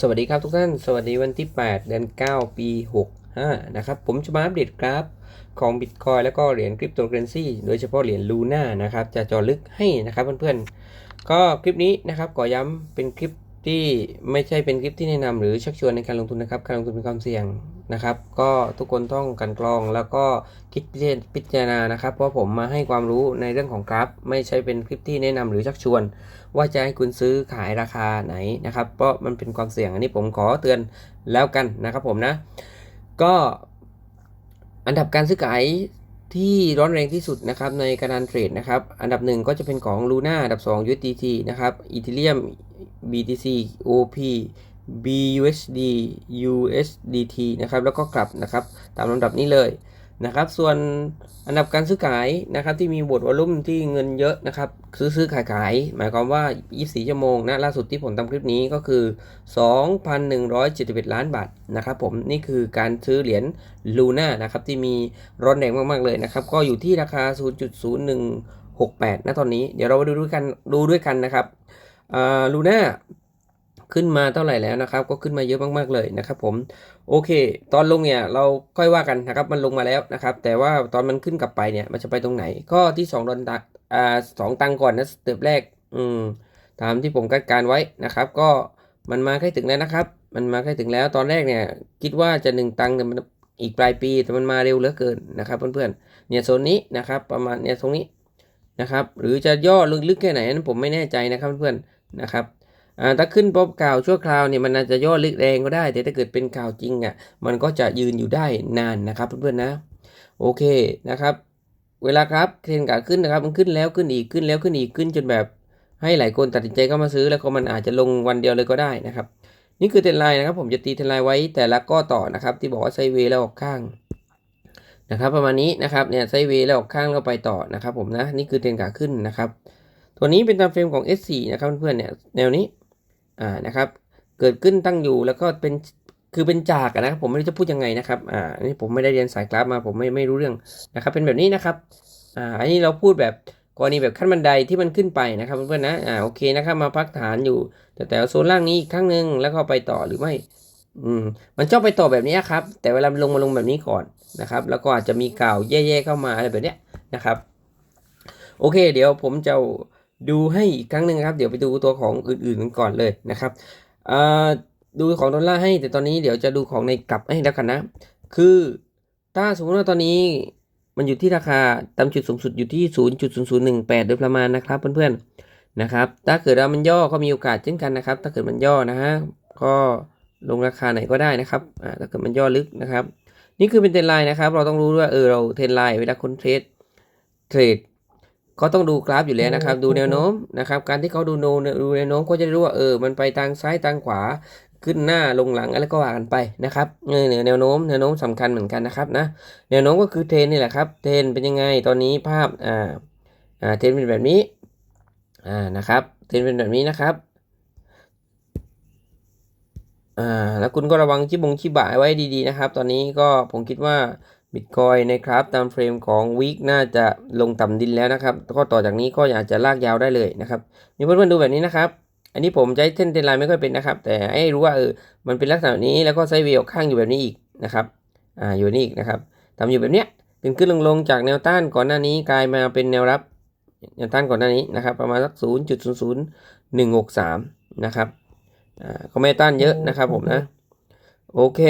สวัสดีครับทุกท่าน สวัสดีวันที่ 8 เดือน 9 ปี 65 นะครับ ผมจะมาอัปเดตกราฟของ Bitcoin แล้วก็เหรียญคริปโตเคอเรนซีโดยเฉพาะเหรียญลูน่านะครับ จะจอลึกให้นะครับเพื่อนๆ ก็คลิปนี้นะครับขอย้ำเป็นคลิป ที่ไม่ใช่เป็นคลิปที่แนะนำหรือชักชวนในการลงทุนนะครับ การลงทุนเป็นความเสี่ยงนะครับ ก็ทุกคนต้องกันกรองแล้วก็คิดพิจารณานะครับ เพราะผมมาให้ความรู้ในเรื่องของกราฟ ไม่ใช่เป็นคลิปที่แนะนำหรือชักชวน ว่าจะให้คุณซื้อขายราคาไหนนะครับ เพราะมันเป็นความเสี่ยงอันนี้ผมขอเตือนแล้วกันนะครับผมนะ ก็อันดับการซื้อขาย ที่ร้อนแรงที่สุดนะครับในการันเทรดนะครับ อันดับหนึ่งก็จะเป็นของ Luna อันดับ 2 USDT นะครับ Ethereum BTC OP BUSD USDT นะครับ แล้วก็กลับนะครับ ตามลำดับนี้เลย นะครับส่วนอันดับการซื้อขายนะครับที่มีบทวอลุ่มที่เงินเยอะนะครับซื้อซื้อขายขาย หมายความว่า 24 ชั่วโมงนะล่าสุดที่ผมทำคลิปนี้ก็คือ 2,171 ล้านบาทนะครับผมนี่คือการซื้อเหรียญลูน่านะครับที่มีร้อนแรงมาก ๆ เลยนะครับ ก็อยู่ที่ราคา 0.0168ณตอนนี้เดี๋ยวเรามาดูด้วยกันดูด้วยกันนะครับลูน่า ขึ้นมาเท่าไหร่แล้วนะครับ ก็ขึ้นมาเยอะมากๆเลยนะครับ ผมโอเค ตอนลงเนี่ยเราค่อยว่ากันนะครับมันลงมาแล้วนะครับ แต่ว่าตอนมันขึ้นกลับไปเนี่ยมันจะไปตรงไหน ก็ที่2ดอลลาร์อ่าสองตังก่อนนะสเต็ปแรกอืมตามที่ผมคาดการไว้นะครับ ก็มันมาใกล้ถึงแล้วนะครับ มันมาใกล้ถึงแล้วตอนแรกเนี่ยคิดว่าจะ 1 ตังค์แต่มันอีกปลายปีแต่มันมาเร็วเหลือเกินนะครับเพื่อนๆเนี่ยโซนนี้นะครับประมาณเนี่ยตรงนี้นะครับหรือจะย่อลึกๆแค่ไหนนั้นผมไม่แน่ใจนะครับเพื่อนๆนะครับ ถ้าขึ้นป๊บกล่าวชั่วคราวเนี่ยมันอาจจะย่อลึกแรงก็ได้ แต่ถ้าเกิดเป็นข่าวจริงอะมันก็จะยืนอยู่ได้นานนะครับเพื่อนๆนะโอเคนะครับ เวลาครับเทรนขาขึ้นนะครับมันขึ้นแล้วขึ้นอีกขึ้นแล้วขึ้นอีกขึ้นจนแบบให้หลายคนตัดสินใจเข้ามาซื้อแล้วก็มันอาจจะลงวันเดียวเลยก็ได้นะครับ นี่คือเทรนไลน์นะครับผมจะตีเทรนไลน์ไว้แต่ละก้อต่อนะครับ ที่บอกว่าไซเวย์แล้วออกข้างนะครับประมาณนี้นะครับเนี่ยไซเวย์แล้วออกข้างแล้วไปต่อนะครับผมนะนี่คือเทรนขาขึ้นนะครับ ตัวนี้เป็นตามเฟรมของ S4 นะครับเพื่อนๆเนี่ยแนวนี้ อ่านะครับ เกิดขึ้นตั้งอยู่แล้วก็เป็นคือเป็นจากนะครับผมไม่รู้จะพูดยังไงนะครับอ่าอันนี้ผมไม่ได้เรียนสายกราฟมาผมไม่ไม่รู้เรื่องนะครับ เป็นแบบนี้นะครับอ่าอันนี้เราพูดแบบกรณีแบบขั้นบันไดที่มันขึ้นไปนะครับเพื่อนๆนะอ่าโอเคนะครับมาพักฐานอยู่ แต่แต่โซนล่างนี้อีกครั้งหนึ่งแล้วก็ไปต่อหรือไม่อืมมันชอบไปต่อแบบนี้ครับ แต่เวลาลงมาลงแบบนี้ก่อนนะครับ แล้วก็อาจจะมีข่าวแย่ๆเข้ามาอะไรแบบเนี้ยนะครับ โอเค เดี๋ยวผมจะ ดูให้อีกครั้งหนึ่งครับ เดี๋ยวไปดูตัวของอื่นๆกันก่อนเลยนะครับดูของดอลลาร์ให้ แต่ตอนนี้เดี๋ยวจะดูของในกลับให้แล้วกันนะ คือถ้าสมมติว่าตอนนี้มันอยู่ที่ราคาต่ำจุดสูงสุดอยู่ที่ 0.0018 โดยประมาณนะครับเพื่อนๆนะครับ ถ้าเกิดว่ามันย่อก็มีโอกาสเช่นกันนะครับ ถ้าเกิดมันย่อนะฮะก็ลงราคาไหนก็ได้นะครับอ่าถ้าเกิดมันย่อลึกนะครับ นี่คือเป็นเทรนไลน์นะครับ เราต้องรู้ด้ว่าเออเราเทรนไลน์เวลาคนเทรดเทรด ก็ต้องดูกราฟอยู่แล้วนะครับ ดูแนวโน้มนะครับ การที่เขาดูโนดูแนวโน้มก็จะรู้ว่าเออ มันไปทางซ้ายทางขวาขึ้นหน้าลงหลังอะไรก็ว่ากันไปนะครับเออแนวโน้มแนวโน้มสำคัญเหมือนกันนะครับนะแนวโน้มก็คือเทรนนี่แหละครับ เทรนเป็นยังไงตอนนี้ภาพอ่าอ่าเทรนเป็นแบบนี้อ่านะครับ เทรนเป็นแบบนี้นะครับอ่าแล้วคุณก็ระวังชิบงชิบะไว้ดีๆนะครับ ตอนนี้ก็ผมคิดว่า บิตคอยนะครับตามเฟรมของวีคน่าจะลงต่ำดินแล้วนะครับก็ต่อจากนี้ก็อยากจะลากยาวได้เลยนะครับนี่เพื่อนๆดูแบบนี้นะครับ อันนี้ผมใช้เส้นเทนไลน์ไม่ค่อยเป็นนะครับ แต่ให้รู้ว่าเออมันเป็นลักษณะนี้แล้วก็ไซเวลข้างอยู่แบบนี้อีกนะครับอ่าอยู่นี่อีกนะครับทำอยู่แบบเนี้ยขึ้นขึ้นลงลงจากแนวต้านก่อนหน้านี้กลายมาเป็นแนวรับแนวต้านก่อนหน้านี้นะครับ ประมาณสักศูนย์จุดศูนย์ศูนย์หนึ่งหกสามนะครับอ่าก็ไม่ต้านเยอะนะครับผมนะโอเค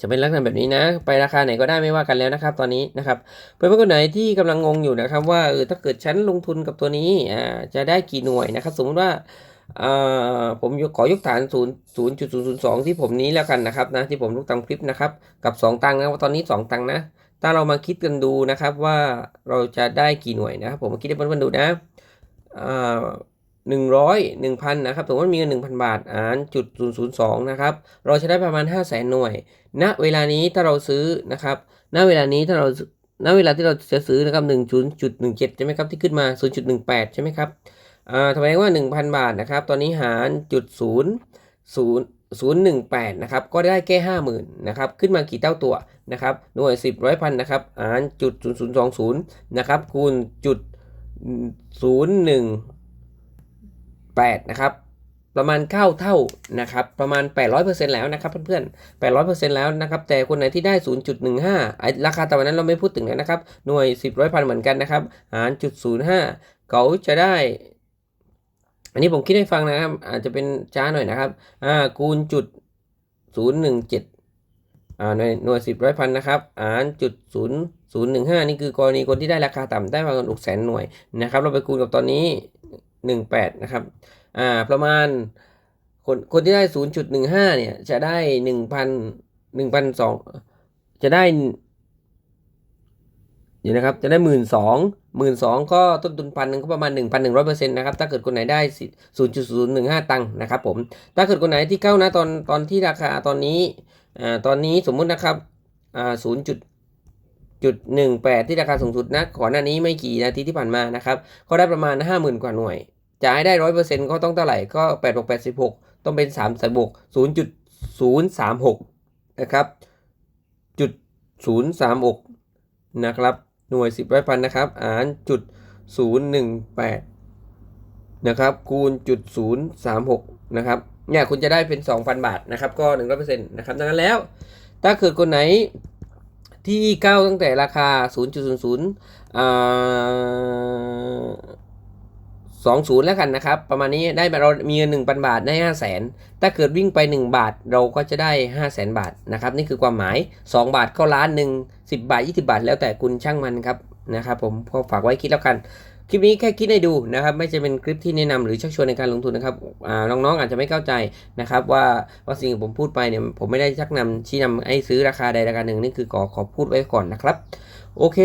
จะเป็นลักษณะแบบนี้นะ ไปราคาไหนก็ได้ไม่ว่ากันแล้วนะครับ ตอนนี้นะครับเพื่อนๆคนไหนที่กำลังงงอยู่นะครับ ว่าเออถ้าเกิดฉันลงทุนกับตัวนี้อ่าจะได้กี่หน่วยนะครับ สมมติว่าผมขอยกฐาน0 0.002 ที่ผมนี้แล้วกันนะครับนะที่ผมลูกตามคลิปนะครับกับ 2 ตังค์นะว่าตอนนี้ 2 ตังค์นะ ถ้าเรามาคิดกันดูนะครับว่าเราจะได้กี่หน่วยนะครับผมมาคิดให้เพื่อนๆดูนะ อ่าหนึ่งร้อยหนึ่งพันนะครับสมมติว่ามีเงินหนึ่งพันบาทอ่านจุดศูนย์ศูนย์สองนะครับเราจะได้ประมาณห้าแสนหน่วย ณเวลานี้ถ้าเราซื้อนะครับณเวลานี้ถ้าเราณเวลาที่เราจะซื้อนะครับหนึ่งจุดจุดหนึ่งเจ็ดใช่ไหมครับที่ขึ้นมาศูนย์จุดหนึ่งแปดใช่ไหมครับอ่าแสดงว่าหนึ่งพันบาทนะครับตอนนี้หารจุดศูนย์ศูนย์ศูนย์หนึ่งแปดนะครับก็ได้แค่ห้าหมื่นนะครับขึ้นมากี่เท่าตัวนะครับหน่วยสิบร้อยพันนะครับหารจุดศูนย์ศูนย์สองศูนย์นะครับคูณจุดศูนย์หนึ่ง 8 นะครับ ประมาณ 9 เท่านะครับ ประมาณ 800%แล้วนะครับเพื่อนๆ 800%แล้วนะครับ แต่คนไหนที่ได้ 0.15ไอ้ราคาต่ำนั้นเราไม่พูดถึงแล้วนะครับ หน่วย 10ร้อยพันเหมือนกันนะครับ หารจุด05 เขาจะได้ อันนี้ผมคิดให้ฟังนะครับ อาจจะเป็นช้าหน่อยนะครับ อ่า คูณจุด017อ่าหน่วยหน่วย10ร้อยพันนะครับหารจุด0 015นี่คือกรณีคนที่ได้ราคาต่ำได้มากัน6แสนหน่วยนะครับ เราไปคูณกับตอนนี้ 0.18 นะครับ อ่า ประมาณ คน คนที่ได้ 0.15 เนี่ย จะได้ 1,000 1,002 จะได้อยู่นะครับ จะได้หมื่นสองหมื่นสองก็ต้นทุนพันหนึ่งก็ประมาณหนึ่งพันหนึ่งร้อยเปอร์เซ็นต์นะครับ ถ้าเกิดคนไหนได้ศูนย์จุดศูนย์หนึ่งห้าตังค์นะครับผม ถ้าเกิดคนไหนที่เข้านะตอนตอนที่ราคาตอนนี้ อ่า ตอนนี้สมมุตินะครับ อ่าศูนย์จุด จุ0.18 ที่ราคาสูงสุดนะก่อนหน้านี้ไม่กี่นาทีที่ผ่านมานะครับก็ได้ประมาณ 50,000 กว่าหน่วยจ่ายได้ร้อยเปอร์เก็ต้องเท่าไหร่ก็ 8686 ต้องเป็น3สบก0.036 นะครับจุด036 นะครับ หน่วย 10ไร่พันนะครับอ่านจุด018 นะครับ คูณจุด036 นะครับเนี่ยคุณจะได้เป็น 2,000 บาทนะครับ ก็ 100%นะครับ ดังนั้นแล้ว ถ้าเกิดคนไหน ที่ก้าวตั้งแต่ราคา 0.00อ่า20 แล้วกันนะครับ ประมาณนี้ได้เรามีเงิน1,000 บาทได้ 5 0 0 0 0นถ้าเกิดวิ่งไป 1 บาทเราก็จะได้ 5 0 0 0 0 0บาทนะครับ นี่คือความหมาย 2 บาทก็ล้านหนึ่ง10 บาท 20 บาท แล้วแต่คุณช่างมันครับนะครับผมก็ฝากไว้คิดแล้วกัน คลิปนี้แค่คิดให้ดูนะครับไม่จะเป็นคลิปที่แนะนำหรือชักชวนในการลงทุนนะครับน้องๆอาจจะไม่เข้าใจนะครับว่าว่าสิ่งที่ผมพูดไปเนี่ยผมไม่ได้ชักนำชี้นำให้ซื้อราคาใดราคาหนึ่งนี่คือขอขอพูดไว้ก่อนนะครับ โอเค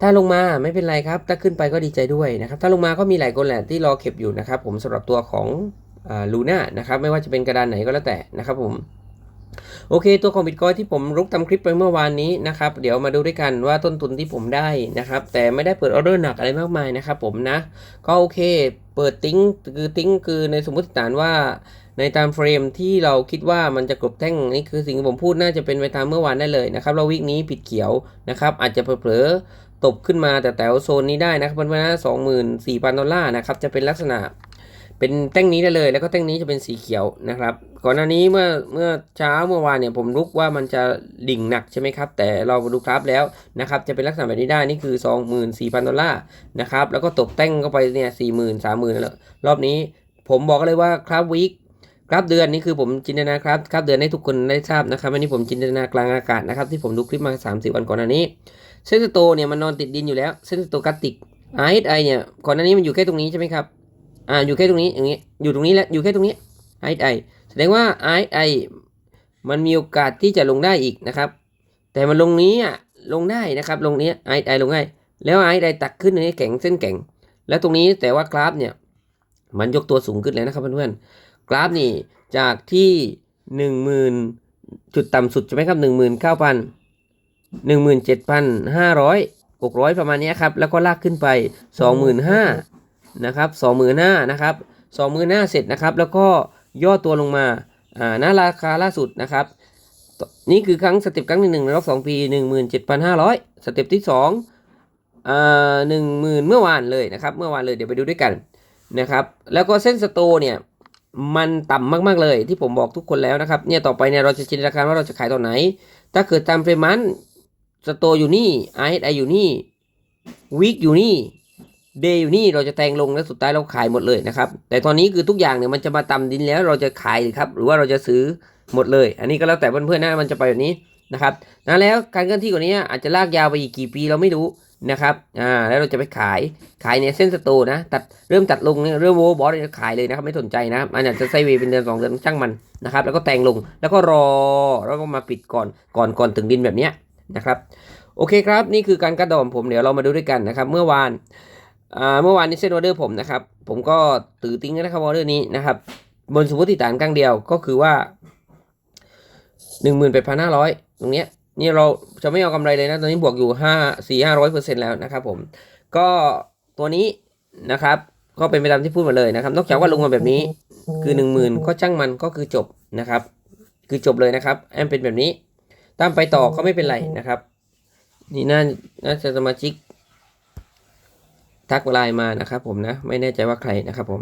ถ้าลงมาไม่เป็นไรครับ ถ้าขึ้นไปก็ดีใจด้วยนะครับ ถ้าลงมาก็มีหลายคนแหละที่รอเก็บอยู่นะครับ ผมสำหรับตัวของลูน่านะครับไม่ว่าจะเป็นกระดานไหนก็แล้วแต่นะครับผม โอเค ตัวของบิตคอยที่ผมรุกทำคลิปไปเมื่อวานนี้นะครับ เดี๋ยวมาดูด้วยกันว่าต้นทุนที่ผมได้นะครับ แต่ไม่ได้เปิดออเดอร์หนักอะไรมากมายนะครับผมนะ ก็โอเค เปิดติ้งคือติ้งคือในสมมติฐานว่าในตามเฟรมที่เราคิดว่ามันจะกลบแท่งนี่คือสิ่งที่ผมพูดน่าจะเป็นไปตามเมื่อวานได้เลยนะครับเราวิกนี้ผิดเขียวนะครับอาจจะเผลอตบขึ้นมาแต่แถวโซนนี้ได้นะครับเพื่อนๆสองหมื่นสี่พันดอลลาร์นะครับจะเป็นลักษณะ เป็นแท่งนี้ได้เลย แล้วก็แท่งนี้จะเป็นสีเขียวนะครับ ก่อนหน้านี้เมื่อเมื่อเช้าเมื่อวานเนี่ยผมรุกว่ามันจะดิ่งหนักใช่ไหมครับ แต่เราดูกราฟแล้วนะครับ จะเป็นลักษณะแบบนี้ได้ นี่คือ 24,000 ดอลลาร์นะครับ แล้วก็ตกแต่งเข้าไปเนี่ย40,000 30,000แล้วรอบนี้ผมบอกเลยว่าคราฟวีคกราฟเดือนนี่คือผมจินตนาครับกราฟเดือนให้ทุกคนได้ทราบนะครับอันนี้ผมจินตนากลางอากาศนะครับที่ผมดูคลิปมา30วันก่อนหน้านี้เส้นสโตเนี่ยมันนอนติดดินอยู่แล้วเส้นสโตกัสติก RSI เนี่ยก่อนหน้านี้มันอยู่แค่ตรงนี้ใช่ไหมครับ อ่าอยู่แค่ตรงนี้อย่างนี้อยู่ตรงนี้แหละอยู่แค่ตรงนี้ RSI แสดงว่า RSI มันมีโอกาสที่จะลงได้อีกนะครับ แต่มันลงนี้อะลงได้นะครับ ลงนี้ RSI ลงได้แล้ว RSI ตักขึ้นในแข็งเส้นแข็ง แล้วตรงนี้แต่ว่ากราฟเนี่ยมันยกตัวสูงขึ้นแล้วนะครับเพื่อนๆกราฟนี่จากที่หนึ่งหมื่นจุดต่ำสุดใช่ไหมครับหนึ่งหมื่นเก้าพันหนึ่งหมื่นเจ็ดพันห้าร้อยหกร้อยประมาณนี้ครับ แล้วก็ลากขึ้นไปสองหมื่ นะครับสองหมื่นห้านะครับสองหมื่นห้าเสร็จนะครับ แล้วก็ย่อตัวลงมาอ่าณราคาล่าสุดนะครับ นี่คือครั้งสเต็ปครั้งที่หนึ่งในรอบสองปีหนึ่งหมื่นเจ็ดพันห้าร้อยสเต็ปที่สองอ่าหนึ่งหมื่นเมื่อวานเลยนะครับ เมื่อวานเลยเดี๋ยวไปดูด้วยกันนะครับ แล้วก็เส้นสโตเนี่ยมันต่ำมากๆเลยที่ผมบอกทุกคนแล้วนะครับเนี่ยต่อไปเนี่ยเราจะจินตนาการว่าเราจะขายตอนไหน ถ้าเกิดตามเฟรมันสโตอยู่นี่ RSI อยู่นี่วีคอยู่นี่ เดย์อยู่นี่เราจะแทงลงแล้วสุดท้ายเราขายหมดเลยนะครับ แต่ตอนนี้คือทุกอย่างเนี่ยมันจะมาต่ำดินแล้วเราจะขายหรือครับ หรือว่าเราจะซื้อหมดเลย อันนี้ก็แล้วแต่เพื่อนๆนะมันจะไปแบบนี้นะครับนั้นแล้วการเคลื่อนที่กว่านี้อาจจะลากยาวไปอีกกี่ปีเราไม่รู้นะครับอ่าแล้วเราจะไปขายขายเนี่ยเส้นสโตนะตัดเริ่มตัดลงเนี่ยเริ่มโวบอสจะขายเลยนะครับไม่สนใจนะมันอาจจะไซเวเป็นเดือนสองเดือนช่างมันนะครับแล้วก็แทงลงแล้วก็รอแล้วก็มาปิดก่อนก่อนก่อนถึงดินแบบนี้นะครับโอเคครับนี่คือการกระโดดผมเดี๋ยวเรามาดูด้วยกันนะครับเมื่อวาน เมื่อวานนี้เส้นออเดอร์ผมนะครับ ผมก็ตือติ้งนะครับออเดอร์นี้นะครับ บนสมมติฐานกลางเดียวก็คือว่าหนึ่งหมื่นแปดพันห้าร้อยตรงเนี้ยนี่เราจะไม่เอากำไรเลยนะ ตอนนี้บวกอยู่ห้าสี่ห้าร้อยเปอร์เซ็นต์แล้วนะครับผม ก็ตัวนี้นะครับ ก็เป็นไปตามที่พูดมาเลยนะครับ นอกจากว่าลงมาแบบนี้ คือหนึ่งหมื่นก็ช่างมันก็คือจบนะครับ คือจบเลยนะครับ แอมเป็นแบบนี้ ตามไปต่อก็ไม่เป็นไรนะครับ นี่น่าน่าจะสมาชิก ทักไลน์มานะครับผมนะ ไม่แน่ใจว่าใครนะครับผม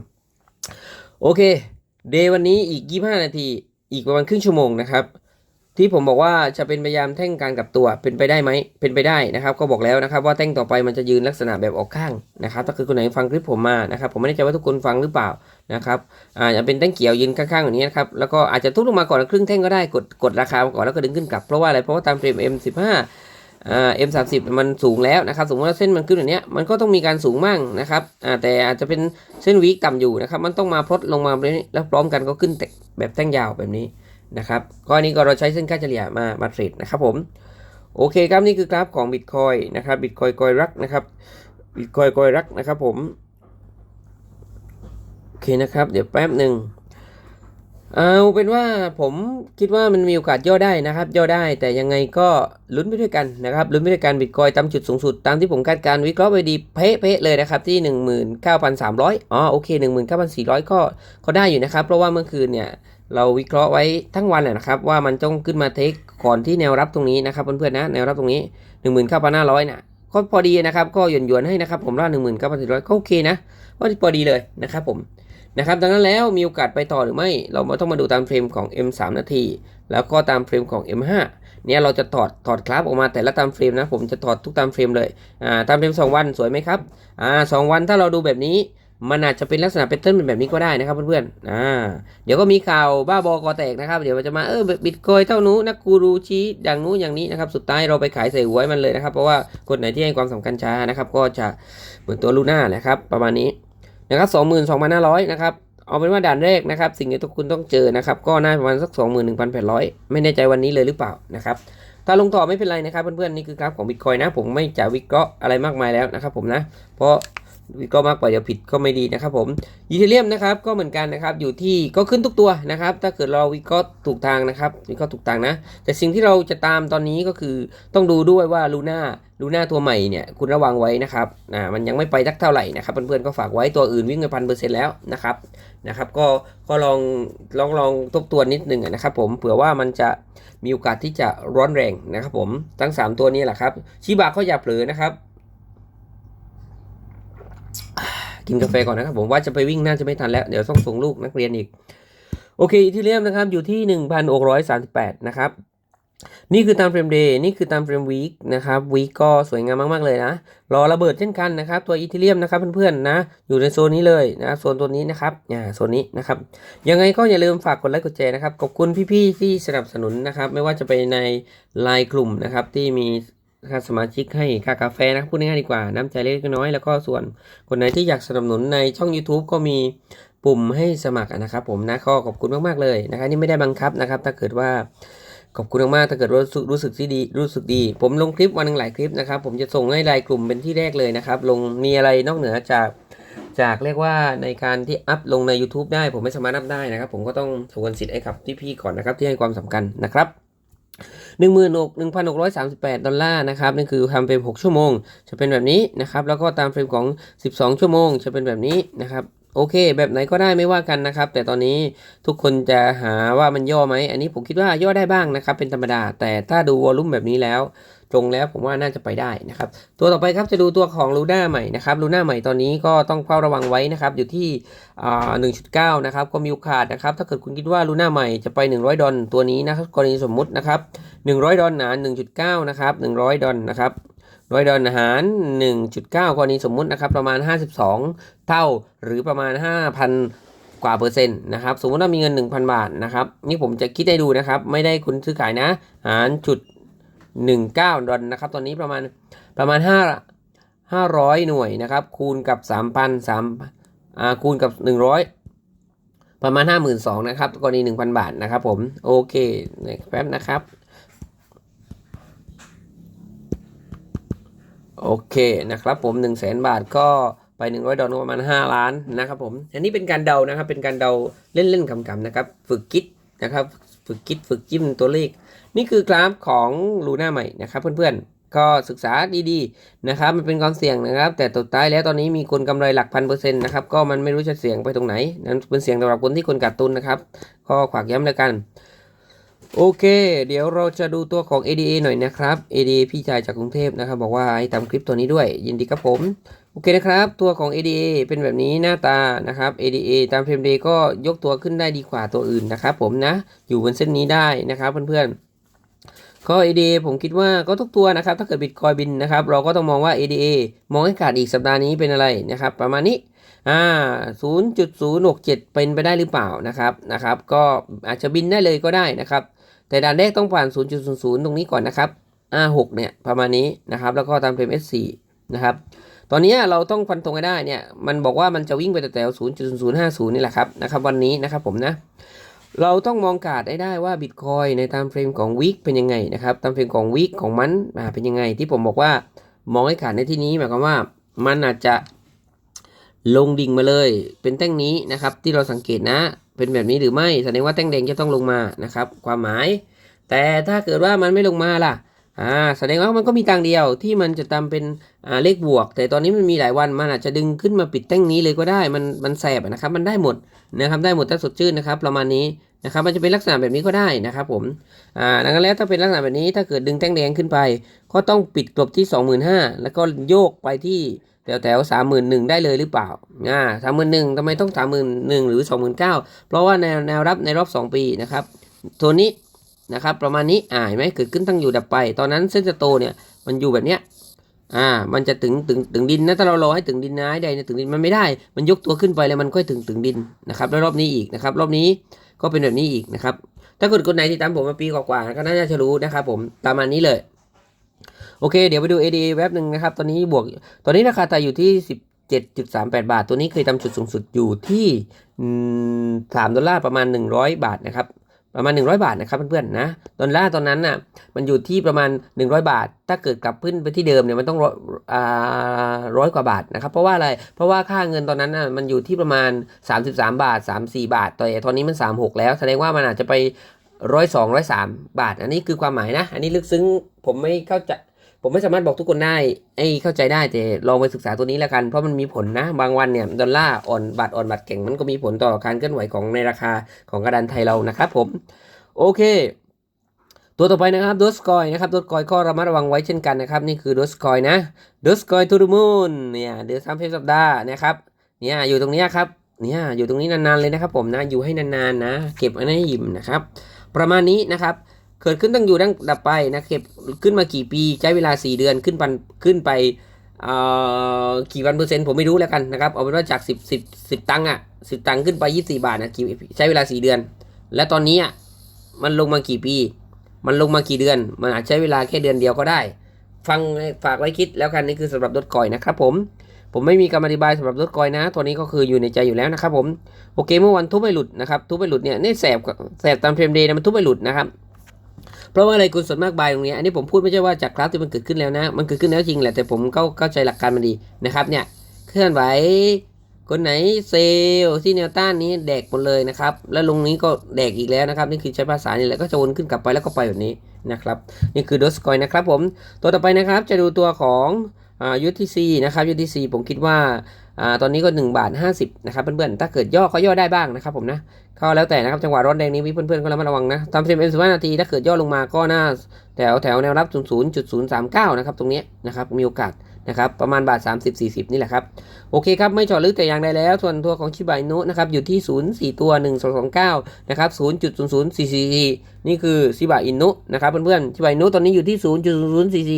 โอเค เดย์วันนี้อีก 25 นาที อีกประมาณครึ่งชั่วโมงนะครับ ที่ผมบอกว่าจะเป็นพยายามแท่งการกลับตัวเป็นไปได้ไหม เป็นไปได้นะครับ ก็บอกแล้วนะครับว่าแท่งต่อไปมันจะยืนลักษณะแบบออกข้างนะครับ ถ้าคือคนไหนฟังคลิปผมมานะครับ ผมไม่แน่ใจว่าทุกคนฟังหรือเปล่านะครับอาจจะเป็นแท่งเขียวยืนข้างๆอย่างนี้นะครับ แล้วก็อาจจะทุบลงมาก่อนครึ่งแท่งก็ได้ กดกดราคามาก่อนแล้วก็ดึงขึ้นกลับ เพราะว่าอะไร เพราะว่าตามเฟรม M15 เอ่า M30 มันสูงแล้วนะครับ สมมติว่าเส้นมันขึ้นอย่างเนี้มันก็ต้องมีการสูงมั่งนะครับอ่าแต่อาจจะเป็นเส้นวีคต่ำอยู่นะครับ มันต้องมาพลดลงมาแบบนี้แล้วพร้อมกันก็ขึ้นแบบแท่งยาวแบบนี้นะครับก็อันนี้ก็เราใช้เส้นค่าเฉลี่ยมามาเทรดนะครับผมโอเคครับนี่คือกราฟของ Bitcoin นะครับ Bitcoin กอยรักนะครับ Bitcoin กอยรักนะครับผมโอเคนะครับ เดี๋ยวแป๊บหนึ่ง เอาเป็นว่าผมคิดว่ามันมีโอกาสย่อได้นะครับ ย่อได้แต่ยังไงก็ลุ้นไปด้วยกันนะครับลุ้นไปด้วยกันบิตคอยตามจุดสูงสุดตามที่ผมคาดการณ์วิเคราะห์ไปดีเป๊ะเลยนะครับที่ 19,300อ๋อโอเค 19,400 ก็ก็ได้อยู่นะครับ เพราะว่าเมื่อคืนเนี่ยเราวิเคราะห์ไว้ทั้งวันแหละนะครับ ว่ามันต้องขึ้นมาเทคก่อนที่แนวรับตรงนี้นะครับเพื่อนๆนะแนวรับตรงนี้ 19,500น่ะก็พอดีนะครับก็หย่อนๆให้นะครับผมว่า19,400ก็โอเคนะก็พอดีเลยนะครับผม นะครับดังนั้นแล้วมีโอกาสไปต่อหรือไม่ เรามาต้องมาดูตามเฟรมของ M3 นาที แล้วก็ตามเฟรมของ M5 เนี่ยเราจะถอดถอดกราฟออกมาแต่ละตามเฟรมนะ ผมจะถอดทุกตามเฟรมเลยอ่าตามเฟรม 2 วันสวยไหมครับอ่าสองวันถ้าเราดูแบบนี้มันอาจจะเป็นลักษณะแพทเทิร์นเป็นแบบนี้ก็ได้นะครับเพื่อนๆอ่าเดี๋ยวก็มีข่าวบ้าบอกอแตกนะครับ เดี๋ยวมันจะมาเออบิตคอยเท่านู้นักกูรูชี้อย่างนู้นอย่างนี้นะครับ สุดท้ายเราไปขายใส่หวยมันเลยนะครับ เพราะว่าคนไหนที่ให้ความสำคัญช้านะครับ ก็จะเหมือนตัวลูน่านะครับ ประมาณนี้ นะครับสองหมื่นสองพันห้าร้อยนะครับเอาเป็นว่าด่านแรกนะครับ สิ่งที่ทุกคุณต้องเจอนะครับ ก็น่าประมาณสัก 21,800 ไม่แน่ใจวันนี้เลยหรือเปล่านะครับ ถ้าลงต่อไม่เป็นไรนะครับเพื่อนๆนี่คือกราฟของบิตคอยนะ ผมไม่จะวิเคราะห์อะไรมากมายแล้วนะครับผมนะ เพราะ วิเคราะห์มากกว่าเดี๋ยวผิดก็ไม่ดีนะครับผมอีเทเรียมนะครับก็เหมือนกันนะครับอยู่ที่ก็ขึ้นทุกตัวนะครับ ถ้าเกิดเราวิเคราะห์ถูกทางนะครับวิเคราะห์ถูกทางนะ แต่สิ่งที่เราจะตามตอนนี้ก็คือต้องดูด้วยว่าลูน่าลูน่าตัวใหม่เนี่ยคุณระวังไว้นะครับอ่ามันยังไม่ไปสักเท่าไหร่นะครับเพื่อนๆก็ฝากไว้ตัวอื่นวิ่งไปพันเปอร์เซ็นต์แล้วนะครับนะครับก็ก็ลองลองลองทบทวนนิดนึงนะครับผมเผื่อว่ามันจะมีโอกาสที่จะร้อนแรงนะครับผมทั้ง 3 ตัวนี้แหละครับชิบะก็อย่าเผลอนะครับ กินกาแฟก่อนนะครับผมว่าจะไปวิ่งน่าจะไม่ทันแล้ว เดี๋ยวต้องส่งลูกนักเรียนอีก โอเคอีเทเรียมนะครับอยู่ที่ 1,638 นะครับนี่คือตามเฟรมเดย์นี่คือตามเฟรมวีคนะครับวีคก็สวยงามมาก ๆ เลยนะ รอระเบิดเช่นกันนะครับ ตัวอีเทเรียมนะครับเพื่อนๆนะ อยู่ในโซนนี้เลยนะโซนตัวนี้นะครับอ่าโซนนี้นะครับ ยังไงก็อย่าลืมฝากกดไลค์กดแชร์นะครับ ขอบคุณพี่ ๆ ที่สนับสนุนนะครับ ไม่ว่าจะไปในไลน์กลุ่มนะครับที่มี ค่าสมาชิกให้ค่ากาแฟนะครับพูดง่ายๆดีกว่าน้ำใจเล็กน้อยแล้วก็ส่วนคนไหนที่อยากสนับสนุนในช่อง YouTube ก็มีปุ่มให้สมัครนะครับผมนะก็ขอบคุณมากๆเลยนะครับนี่ไม่ได้บังคับนะครับ ถ้าเกิดว่าขอบคุณมากๆถ้าเกิดรู้สึกรู้สึกที่ดีรู้สึกดี ผมลงคลิปวันหนึ่งหลายคลิปนะครับ ผมจะส่งให้รายกลุ่มเป็นที่แรกเลยนะครับ ลงมีอะไรนอกเหนือจากจากเรียกว่าในการที่อัพลงใน YouTube ได้ ผมไม่สามารถอัพได้นะครับ ผมก็ต้องสวนสิทธิ์ให้กับพี่ๆก่อนนะครับ ที่ให้ความสำคัญนะครับ หนึ่งหมื่นหกหนึ่งพันหกร้อยสามสิบแปดดอลลาร์นะครับนั่นคือทำเฟรมหกชั่วโมง จะเป็นแบบนี้นะครับ แล้วก็ตามเฟรมของสิบสองชั่วโมง จะเป็นแบบนี้นะครับ โอเค แบบไหนก็ได้ไม่ว่ากันนะครับ แต่ตอนนี้ทุกคนจะหาว่ามันย่อไหม อันนี้ผมคิดว่าย่อได้บ้างนะครับ เป็นธรรมดา แต่ถ้าดูวอลลุ่มแบบนี้แล้วตรงแล้วผมว่าน่าจะไปได้นะครับ ตัวต่อไปครับจะดูตัวของลูน่าใหม่นะครับลูน่าใหม่ตอนนี้ก็ต้องเฝ้าระวังไว้นะครับอยู่ที่อ่า1.9นะครับก็มีโอกาสนะครับถ้าเกิดคุณคิดว่าลูน่าใหม่จะไป 100 ดอลตัวนี้นะครับกรณีสมมุตินะครับ100 ดอลหนา1.9นะครับ100 ดอลนะครับ ร้อยดอลหาร 1.9 กรณีสมมุตินะครับประมาณ 52 เท่าหรือประมาณ 5,000 กว่าเปอร์เซ็นต์นะครับสมมติว่ามีเงิน 1,000 บาทนะครับนี่ผมจะคิดให้ดูนะครับ ไม่ได้คุณซื้อขายนะ หารจุด19 ดอลนะครับตอนนี้ประมาณประมาณ 5 500 หน่วยนะครับคูณกับ 3,000 3อ่าคูณกับ 100 ประมาณ 52,000นะครับกรณี 1,000 บาทนะครับผมโอเคแป๊บนะครับ โอเคนะครับผม1 0 0 0 0 0บาทก็ไป 100 ดอลลาร์ประมาณ 5 ล้านนะครับผม อันนี้เป็นการเดานะครับ เป็นการเดาเล่นๆขำๆนะครับ ฝึกคิดนะครับ ฝึกคิดฝึกจิ้มตัวเลข นี่คือกราฟของลูน่าใหม่นะครับเพื่อนๆ ก็ศึกษาดีๆนะครับมันเป็นความเสี่ยงนะครับ แต่ตัวท้ายแล้วตอนนี้มีคนกำไรหลักพันเปอร์เซ็นต์นะครับ ก็มันไม่รู้จะเสี่ยงไปตรงไหน นั่นเป็นเสี่ยงสำหรับคนที่คนกัดตุนนะครับ ก็ขวากย้ำแล้วกัน โอเค เดี๋ยวเราจะดูตัวของ ADA หน่อยนะครับ ADA พี่ชายจากกรุงเทพนะครับ บอกว่าให้ทำคลิปตัวนี้ด้วย ยินดีครับผม โอเคนะครับ ตัวของ ADA เป็นแบบนี้หน้าตานะครับ ADA ตามเฟรมเดย์ก็ยกตัวขึ้นได้ดีกว่าตัวอื่นนะครับผมนะ อยู่บนเส้นนี้ได้นะครับเพื่อนๆก็ ADA ผมคิดว่าก็ทุกตัวนะครับ ถ้าเกิดบิตคอยบินนะครับ เราก็ต้องมองว่า ADA มองให้ขาดอีกสัปดาห์นี้เป็นอะไรนะครับ ประมาณนี้อ่า0.067 เป็นไปได้หรือเปล่านะครับนะครับ ก็อาจจะบินได้เลยก็ได้นะครับ แต่ด่านแรกต้องผ่าน 0.00 ตรงนี้ก่อนนะครับ R6 เนี่ยประมาณนี้นะครับแล้วก็ตามเฟรม S4 นะครับตอนนี้เราต้องฟันธงให้ได้เนี่ยมันบอกว่ามันจะวิ่งไปแต่แถว0.0050 นี่แหละครับนะครับวันนี้นะครับผมนะเราต้องมองการ์ดให้ได้ว่าบิตคอยในตามเฟรมของวิกเป็นยังไงนะครับตามเฟรมของวิกของมันอ่าเป็นยังไงที่ผมบอกว่ามองให้ขาดในที่นี้หมายความว่ามันอาจจะลงดิ่งมาเลยเป็นแท่งนี้นะครับที่เราสังเกตนะ เป็นแบบนี้หรือไม่แสดงว่าแท่งแดงจะต้องลงมานะครับ ความหมาย แต่ถ้าเกิดว่ามันไม่ลงมาล่ะอ่าแสดงว่ามันก็มีทางเดียวที่มันจะทำเป็นอ่าเลขบวก แต่ตอนนี้มันมีหลายวันมันอาจจะดึงขึ้นมาปิดแท่งนี้เลยก็ได้มันมันแสบนะครับ มันได้หมดนะครับได้หมดถ้าสดชื่นนะครับ ประมาณนี้นะครับ มันจะเป็นลักษณะแบบนี้ก็ได้นะครับผมอ่าดังนั้นแล้วถ้าเป็นลักษณะแบบนี้ถ้าเกิดดึงแท่งแดงขึ้นไป ก็ต้องปิดกลบที่ 25,000 แล้วก็โยกไปที่ แถวแถวสามหมื่นหนึ่งได้เลยหรือเปล่าอ่าสามหมื่นหนึ่งทำไมต้องสามหมื่นหนึ่งหรือสองหมื่นเก้าเพราะว่าแนวแนวรับในรอบ2ปีนะครับตัวนี้นะครับประมาณนี้อ่าเห็นไหมเกิดขึ้นตั้งอยู่ดับไป ตอนนั้นเส้นสโตเนี่ยมันอยู่แบบเนี้ยอ่า มันจะถึงถึงถึงดินนะถ้าเรารอให้ถึงดินนะให้ได้เนี่ยถึงดินมันไม่ได้ มันยกตัวขึ้นไปแล้วมันค่อยถึงถึงดินนะครับแล้วรอบนี้อีกนะครับ รอบนี้ก็เป็นแบบนี้อีกนะครับ ถ้าเกิดคนไหนที่ตามผมมาปีกว่าๆก็น่าจะรู้นะครับ ผมตามอันนี้เลย โอเค เดี๋ยวไปดู ADA แว็บหนึ่งนะครับ ตอนนี้บวก ตอนนี้ราคาไทยอยู่ที่ 17.38 บาท ตัวนี้เคยทำจุดสูงสุดอยู่ที่อืม3ดอลลาร์ประมาณ 100 บาทนะครับ ประมาณ 100 บาทนะครับเพื่อนๆนะ ดอลลาร์ตอนนั้นน่ะ มันอยู่ที่ประมาณ 100 บาท ถ้าเกิดกลับขึ้นไปที่เดิมเนี่ย มันต้องร้อยอ่าร้อยกว่าบาทนะครับ เพราะว่าอะไร เพราะว่าค่าเงินตอนนั้นน่ะ มันอยู่ที่ประมาณ 33 บาท 34 บาท แต่ตอนนี้มัน 36 แล้ว แสดงว่ามันอาจจะไปร้อยสองร้อยสามบาท อันนี้คือความหมายนะ อันนี้ลึกซึ้งผมไม่เข้าใจ ผมไม่สามารถบอกทุกคนได้ไอ้เข้าใจได้แต่ลองไปศึกษาตัวนี้แล้วกันเพราะมันมีผลนะ บางวันเนี่ยดอลลาร์อ่อนบาทอ่อนบาทแข็งมันก็มีผลต่อการเคลื่อนไหวของในราคาของกระดานไทยเรานะครับผม โอเค ตัวต่อไปนะครับด o สคอยนะครับด o สคอยก็ระมัดระวังไว้เช่นกันนะครับนี่คือด o สคอยนะด o สคอยทูดูมูนเนี่ยเดือนสามเพสัปดาห์นะครับเนี่ยอยู่ตรงนี้ครับเนี่ยอยู่ตรงนี้นานๆเลยนะครับผมนะอยู่ให้นานๆนะ เก็บไว้ให้อิ่มนะครับ ประมาณนี้นะครับ เกิดขึ้นตั้งอยู่ดังดับไปนะเก็บขึ้นมากี่ปีใช้เวลา 4 เดือนขึ้นปันขึ้นไปเอ่อกี่วันเปอร์เซ็นต์ผมไม่รู้แล้วกันนะครับเอาเป็นว่าจาก 10 10 10ตังค์อะ10 ตังค์ขึ้นไป 24 บาทนะกี่ใช้เวลา 4 เดือน และตอนนี้อะมันลงมากี่ปี มันลงมากี่เดือน มันอาจใช้เวลาแค่เดือนเดียวก็ได้ ฟังฝากไว้คิดแล้วกันนี่คือสำหรับรถกอยนะครับผมผมไม่มีคำอธิบายสำหรับรถกอยนะ ตัวนี้ก็คืออยู่ในใจอยู่แล้วนะครับผมโอเคเมื่อวันทุบไม่หลุดนะครับทุบไม่หลุดเนี่ยนี่แสบแสบตามเฟรมเดย์นะมันทุบไม่หลุดนะครับ เพราะว่าอะไรคุณส่วนมากบายตรงนี้อันนี้ผมพูดไม่ใช่ว่าจากคลาสที่มันเกิดขึ้นแล้วนะ มันเกิดขึ้นแล้วจริงแหละแต่ผมเข้าเข้าใจหลักการมันดีนะครับเนี่ยเคลื่อนไหวคนไหนเซลล์ที่แนวต้านนี้แดกหมดเลยนะครับ แล้วลงนี้ก็แดกอีกแล้วนะครับ นี่คือใช้ภาษานี่แหละก็จะวนขึ้นกลับไปแล้วก็ไปแบบนี้นะครับ นี่คือดสกอยนะครับผมตัวต่อไปนะครับจะดูตัวของอ่า UTC นะครับ UTC ผมคิดว่า อ่าตอนนี้ก็1บาท50นะครับเพื่อนๆถ้าเกิดย่อก็ย่อได้บ้างนะครับผมนะก็แล้วแต่นะครับจังหวะร้อนแดงนี้เพื่อนๆก็ระมัดระวังนะตามเฟรม M15 นาทีถ้าเกิดย่อลงมาก็น่าแถวแถวแนวรับ0.039 นะครับตรงนี้นะครับมีโอกาส นะครับประมาณบาท 30-40 นี่แหละครับ โอเคครับ ไม่เจาะลึกแต่อย่างใดแล้ว ส่วนตัวของชิบายนุนะครับอยู่ที่ 0 4 ตัว 1229นะครับ0.0044 4 นี่คือชิบะอินุนะครับเพื่อนๆชิบายนุตอนนี้อยู่ที่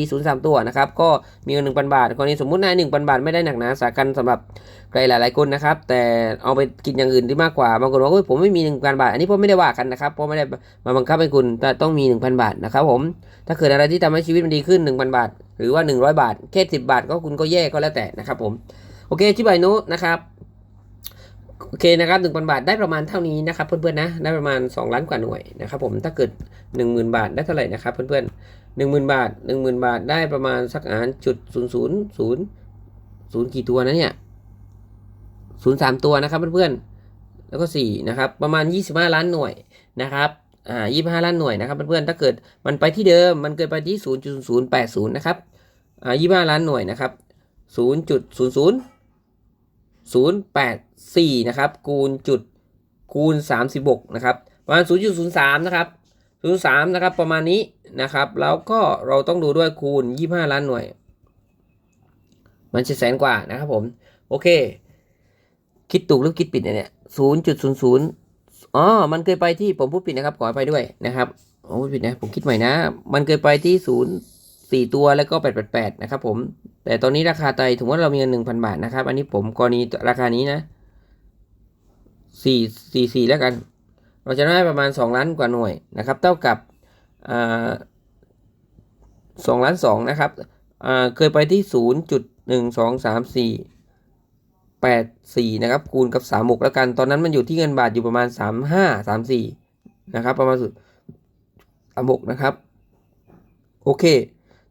0.0044 03 ตัวนะครับก็มีเงิน1,000 บาทกรณีสมมุตินาย1,000 บาทไม่ได้หนักหนาสากันสำหรับใครหลายๆคนนะครับแต่เอาไปกินอย่างอื่นที่มากกว่าบางคนบอกว่าผมไม่มี1,000บาท อันนี้ผมไม่ได้ว่ากันนะครับเพราะไม่ได้มาบังคับให้คุณแต่ต้องมี 1,000 บาทนะครับผมถ้าเกิดอะไรที่ทำให้ชีวิตมันดีขึ้น 1,000 บาท หรือว่า 100 บาทแค่10 บาทก็คุณก็แย่ก็แล้วแต่นะครับผมโอเคชิบายนุนะครับโอเคนะครับหนึ่งพันบาทได้ประมาณเท่านี้นะครับเพื่อนๆนะได้ประมาณ 2 ล้านกว่าหน่วยนะครับผมถ้าเกิด 10,000 บาทได้เท่าไหร่นะครับเพื่อนๆ10,000บาท10,000บาทได้ประมาณสักอ่านจุดศูนย์ศูนย์ศูนย์ศูนย์กี่ตัวนะเนี่ยศูนย์สามตัวนะครับเพื่อนๆแล้วก็สี่นะครับประมาณ 25 ล้านหน่วยนะครับอ่ายี่ห้าล้านหน่วยนะครับเพื่อนๆถ้าเกิดมันไปที่เดิมมันเกิดไปที่ศูนย์จุดศูนะครับ ยี่ห้าล้านหน่วยนะครับศูนย์จุดศูนย์ศูนย์ศูนย์แปดสี่นะครับคูณจุดคูณสามสิบกนะครับประมาณศูนย์จุดศูนย์สามนะครับศูนย์สามนะครับประมาณนี้นะครับ แล้วก็เราต้องดูด้วยคูณยี่ห้าล้านหน่วย มันจะแสนกว่านะครับผม โอเค คิดถูกหรือคิดผิดเนี่ยศูนย์จุดศูนย์ศูนย์อ๋อ มันเคยไปที่ผมพูดผิดนะครับ ขออภัยด้วยนะครับผมพูดผิดนะ ผมคิดใหม่นะ มันเคยไปที่ศูนย์ สี่ตัวแล้วก็แปดแปดแปดนะครับผม แต่ตอนนี้ราคาไตถึงว่าเรามีเงินหนึ่งพันบาทนะครับ อันนี้ผมกรณีราคานี้นะสี่สี่แล้วกัน เราจะได้ประมาณสองล้านกว่าหน่วยนะครับ เท่ากับสองล้านสองนะครับ เคยไปที่ศูนย์จุดหนึ่งสองสามสี่แปดสี่นะครับ คูณกับสามหกแล้วกัน ตอนนั้นมันอยู่ที่เงินบาทอยู่ประมาณสามห้าสามสี่นะครับ ประมาณสุดสามหกนะครับ โอเค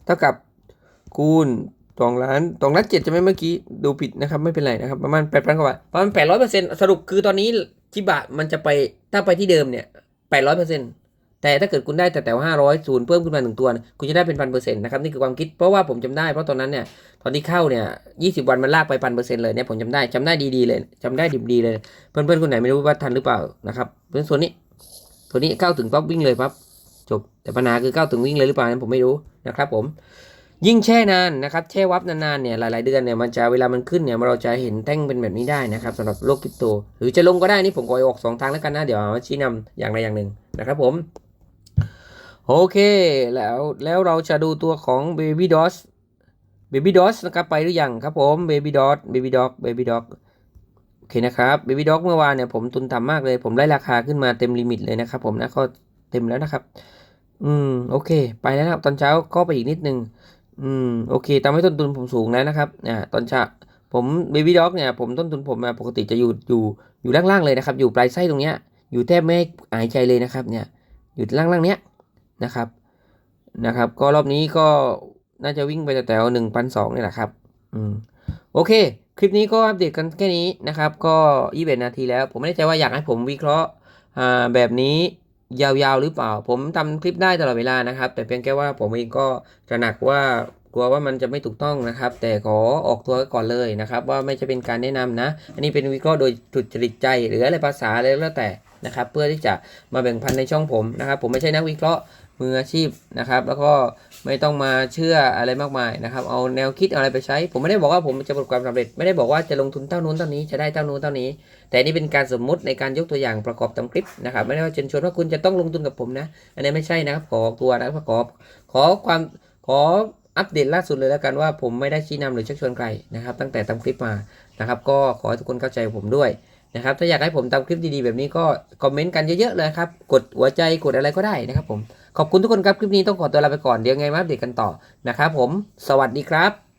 เท่ากับคูณสองล้านสองล้านเจ็ดจะไหม่เมื่อกี้ดูผิดนะครับ ไม่เป็นไรนะครับ ประมาณแปดพันกว่าบาทประมาณแปดร้อยเปอร์เซ็นต์สรุปคือตอนนี้ชิบะมันจะไปถ้าไปที่เดิมเนี่ยแปดร้อยเปอร์เซ็นต์แต่ถ้าเกิดคุณได้แต่แต่ห้าร้อยศูนย์เพิ่มขึ้นมาหนึ่งตัว คุณจะได้เป็นพันเปอร์เซ็นต์นะครับนี่คือความคิดเพราะว่าผมจำได้เพราะตอนนั้นเนี่ยตอนที่เข้าเนี่ยยี่สิบวันมันลากไปพันเปอร์เซ็นต์เลยเนี่ยผมจำได้จำได้ดีๆเลยจำได้ดิบดีเลย เพื่อนๆคนไหนไม่รู้ว่าทันหรือเปล่านะครับเพื่อนส่วนนี้ตัวนี้เข้าถึงปั๊บวิ่งเลยปั๊บ จบแต่ปัญหาคือเข้าวถึงวิ่งเลยหรือเปล่านั้นผมไม่รู้นะครับผมยิ่งแช่นานนะครับแช่วับนานๆเนี่ยหลายๆเดือนเนี่ยมันจะเวลามันขึ้นเนี่ยเราจะเห็นแท่งเป็นแบบนี้ได้นะครับสำหรับโลกคริปโต หรือจะลงก็ได้นี่ผมขอออกสองทางแล้วกันนะเดี๋ยวมาชี้นำอย่างใดอย่างหนึ่งนะครับผมโอเคแล้วแล้วเราจะดูตัวของ Baby d o s Baby d o s นะครับไปหรือยังครับผม Baby Dot Baby Dog Baby Dog โอเคนะครับ Baby Dog เมื่อวานเนี่ยผมทุนต่ำมากเลย ผมไล่ราคาขึ้นมาเต็มลิมิตเลยนะครับผมนะก็ เต็มแล้วนะครับ อืมโอเค ไปแล้วนะครับตอนเช้าก็ไปอีกนิดนึงอืมโอเคทำให้ต้นทุนผมสูงแล้วนะครับอ่าตอนเช้าผม Baby Dog เนี่ยผมต้นทุนผมปกติจะอยู่อยู่อยู่ล่างๆเลยนะครับ อยู่ปลายไส้ตรงเนี้ย อยู่แทบไม่ให้หายใจเลยนะครับ เนี่ย อยู่ล่างๆเนี้ยนะครับนะครับ ก็รอบนี้ก็น่าจะวิ่งไปแถวหนึ่งพันสองนี่แหละครับ อืมโอเค คลิปนี้ก็อัปเดตกันแค่นี้นะครับ ก็ยี่สิบนาทีแล้ว ผมไม่แน่ใจว่าอยากให้ผมวิเคราะห์อ่าแบบนี้ ยาวๆหรือเปล่า ผมทำคลิปได้ตลอดเวลานะครับ แต่เพียงแค่ว่าผมเองก็ตระหนักว่ากลัวว่ามันจะไม่ถูกต้องนะครับ แต่ขอออกตัวก่อนเลยนะครับ ว่าไม่จะเป็นการแนะนำนะ อันนี้เป็นวิเคราะห์โดยจุดจริตใจ หรืออะไรภาษาอะไรก็แล้วแต่นะครับ เพื่อที่จะมาแบ่งพันในช่องผมนะครับ ผมไม่ใช่นักวิเคราะห์ มืออาชีพนะครับ แล้วก็ไม่ต้องมาเชื่ออะไรมากมายนะครับ เอาแนวคิดอะไรไปใช้ ผมไม่ได้บอกว่าผมจะประสบความสำเร็จ ไม่ได้บอกว่าจะลงทุนเท่านู้นเท่านี้จะได้เท่านู้นเท่านี้ แต่นี่เป็นการสมมุติในการยกตัวอย่างประกอบตามคลิปนะครับ ไม่ได้ว่าเชิญชวนว่าคุณจะต้องลงทุนกับผมนะ อันนี้ไม่ใช่นะครับ ขอตัวนะครับขอขอความขออัปเดตล่าสุดเลยแล้วกันว่าผมไม่ได้ชี้นำหรือชักชวนใครนะครับ ตั้งแต่ทำคลิปมานะครับ ก็ขอให้ทุกคนเข้าใจผมด้วยนะครับถ้าอยากให้ผมทำคลิปดีๆแบบนี้ก็คอมเมนต์กันเยอะๆเลยครับ กดหัวใจกดอะไรก็ได้นะครับผม ขอบคุณทุกคนครับ คลิปนี้ต้องขอตัวลาไปก่อนเดี๋ยวไงมาอัปเดตกันต่อนะครับผม สวัสดีครับ